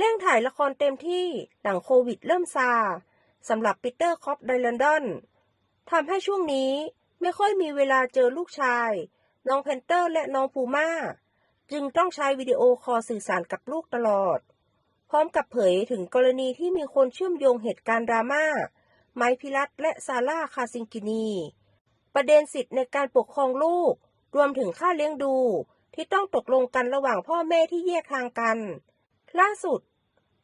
เร่งถ่ายละครเต็มที่หลังโควิดเริ่มซาสำหรับปีเตอร์คอปไดลอนดอนทำให้ช่วงนี้ไม่ค่อยมีเวลาเจอลูกชาย น้องเพนเตอร์และน้องพูม่าจึงต้องใช้วิดีโอคอลสื่อสารกับลูกตลอด พร้อมกับเผยถึงกรณีที่มีคนเชื่อมโยงเหตุการณ์ดราม่า ไมค์พิรัตและซาร่าคาซิงกินี ประเด็นสิทธิ์ในการปกครองลูก รวมถึงค่าเลี้ยงดูที่ต้องตกลงกันระหว่างพ่อแม่ที่แยกทางกัน ล่าสุด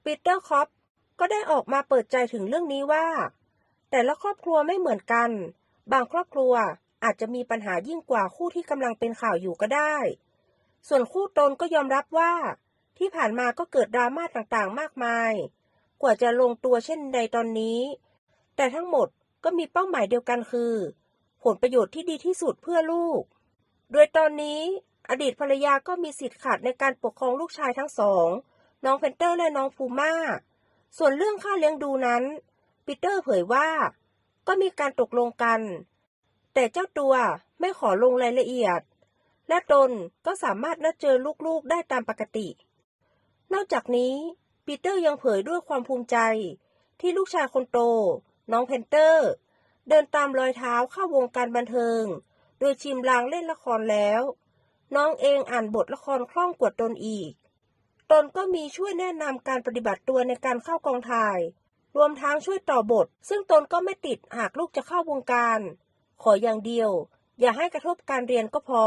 ปีเตอร์คอปก็ได้ออกมาเปิดใจถึงเรื่องนี้ว่า แต่ละครอบครัวไม่เหมือนกัน บางครอบครัวอาจจะมีปัญหายิ่งกว่าคู่ที่กำลังเป็นข่าวอยู่ก็ได้ ส่วนคู่ตนก็ยอมรับว่า ที่ผ่านมาก็เกิดดราม่าต่างๆ มากมาย กว่าจะลงตัวเช่นใดตอนนี้ แต่ทั้งหมดก็มีเป้าหมายเดียวกันคือ ผลประโยชน์ที่ดีที่สุดเพื่อลูก โดยตอนนี้ อดีตภรรยาก็มีสิทธิ์ขาดในการปกครองลูกชายทั้งสอง น้องเพนเตอร์และน้องพูม่าส่วนเรื่องค่าเลี้ยงดูนั้นปีเตอร์เผยว่า ก็มีการตกลงกัน แต่เจ้าตัวไม่ขอลงรายละเอียด และตนก็สามารถนัดเจอลูกๆได้ตามปกติ นอกจากนี้ปีเตอร์ยังเผยด้วยความภูมิใจ ที่ลูกชายคนโต น้องเพนเตอร์ เดินตามรอยเท้าเข้าวงการบันเทิง โดยชิมลางเล่นละครแล้ว น้องเองอ่านบทละครคล่องกว่าตนอีก ตนก็มีช่วยแนะนำการปฏิบัติตัวในการเข้ากองถ่าย รวมทั้งช่วยต่อบท ซึ่งตนก็ไม่ติดหากลูกจะเข้าวงการ ขออย่างเดียว อย่าให้กระทบการเรียนก็พอ